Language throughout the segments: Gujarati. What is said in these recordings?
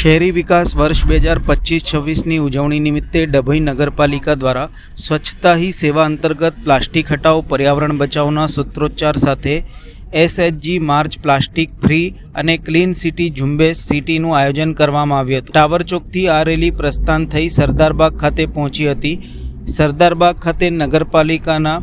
શહેરી વિકાસ વર્ષ બે હજાર પચીસ છવ્વીસની ઉજવણી નિમિત્તે ડભોઈ નગરપાલિકા દ્વારા સ્વચ્છતા હી સેવા અંતર્ગત પ્લાસ્ટિક હટાવ પર્યાવરણ બચાવના સૂત્રોચ્ચાર સાથે એસએચજી માર્ચ પ્લાસ્ટિક ફ્રી અને ક્લીન સિટી ઝુંબેશ સિટીનું આયોજન કરવામાં આવ્યું હતું. ટાવર ચોકથી આ રેલી પ્રસ્થાન થઈ સરદારબાગ ખાતે પહોંચી હતી. સરદારબાગ ખાતે નગરપાલિકાના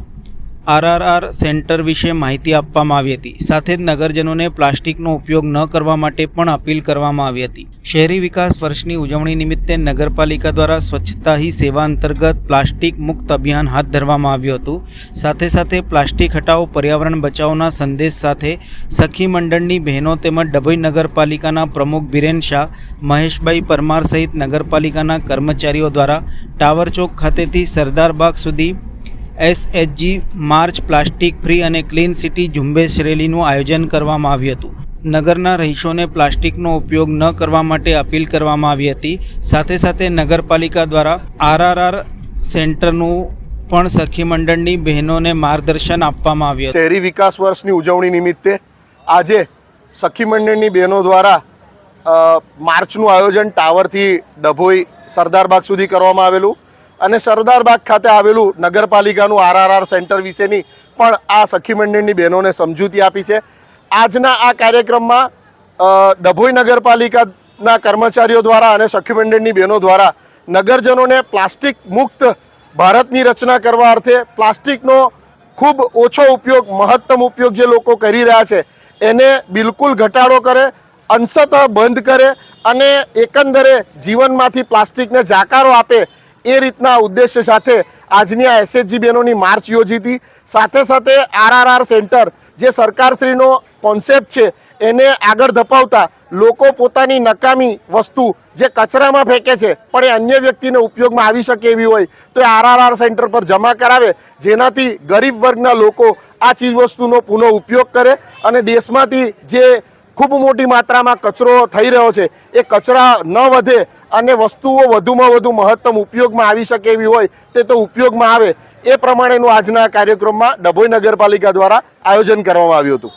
આરઆરઆર સેન્ટર વિશે માહિતી આપવામાં આવી હતી. સાથે જ નગરજનોને પ્લાસ્ટિકનો ઉપયોગ ન કરવા માટે પણ અપીલ કરવામાં આવી હતી. શહેરી વિકાસ વર્ષની ઉજવણી નિમિત્તે નગરપાલિકા દ્વારા સ્વચ્છતા હી સેવા અંતર્ગત પ્લાસ્ટિક મુક્ત અભિયાન હાથ ધરવામાં આવ્યું હતું. સાથે સાથે પ્લાસ્ટિક હટાવો, પર્યાવરણ બચાવના સંદેશ સાથે સખી મંડળની બહેનો તેમજ ડભોઈ નગરપાલિકાના પ્રમુખ બિરેન શાહ, મહેશભાઈ પરમાર સહિત નગરપાલિકાના કર્મચારીઓ દ્વારા ટાવર ચોક ખાતેથી સરદારબાગ સુધી એસએચજી માર્ચ પ્લાસ્ટિક ફ્રી અને ક્લીન સિટી ઝુંબેશ રેલીનું આયોજન કરવામાં આવ્યું હતું. નગરના રહીશોને પ્લાસ્ટિકનો ઉપયોગ ન કરવા માટે અપીલ કરવામાં આવી હતી. સાથે સાથે નગરપાલિકા દ્વારા આરઆરઆર સેન્ટરનું પણ સખી મંડળની બહેનોને માર્ગદર્શન આપવામાં આવ્યું શહેરી વિકાસ વર્ષની ઉજવણી નિમિત્તે આજે સખી મંડળની બહેનો દ્વારા માર્ચનું આયોજન ટાવરથી ડભોઈ સરદારબાગ સુધી કરવામાં આવેલું. અને સરદારબાગ ખાતે આવેલું નગરપાલિકાનું આરઆરઆર સેન્ટર વિશેની પણ આ સખી મંડળની બહેનોને સમજૂતી આપી છે. આજના આ કાર્યક્રમમાં ડભોઈ નગરપાલિકાના કર્મચારીઓ દ્વારા અને સખી મંડળની બહેનો દ્વારા નગરજનોને પ્લાસ્ટિક મુક્ત ભારતની રચના કરવા અર્થે પ્લાસ્ટિકનો ખૂબ ઓછો ઉપયોગ, મહત્તમ ઉપયોગ જે લોકો કરી રહ્યા છે, એને બિલકુલ ઘટાડો કરે, અંશતઃ બંધ કરે અને એકંદરે જીવનમાંથી પ્લાસ્ટિકને જાકારો આપે એ રીતના ઉદ્દેશ્ય સાથે આજની આ એસએચજી બહેનોની માર્ચ યોજી હતી. સાથે સાથે આરઆરઆર સેન્ટર જે સરકારશ્રીનો કોન્સેપ્ટ છે, એને આગળ ધપાવતા લોકો પોતાની નકામી વસ્તુ જે કચરામાં ફેંકે છે, પણ એ અન્ય વ્યક્તિને ઉપયોગમાં આવી શકે એવી હોય, તો એ આરઆરઆર સેન્ટર પર જમા કરાવે. જેનાથી ગરીબ વર્ગના લોકો આ ચીજવસ્તુનો પુનઃ ઉપયોગ કરે અને દેશમાંથી જે ખૂબ મોટી માત્રામાં કચરો થઈ રહ્યો છે, એ કચરા ન વધે અને વસ્તુઓ વધુમાં વધુ મહત્તમ ઉપયોગમાં આવી શકે એવી હોય તે તો ઉપયોગમાં આવે. એ પ્રમાણેનું આજના કાર્યક્રમમાં ડભોઈ નગરપાલિકા દ્વારા આયોજન કરવામાં આવ્યું હતું.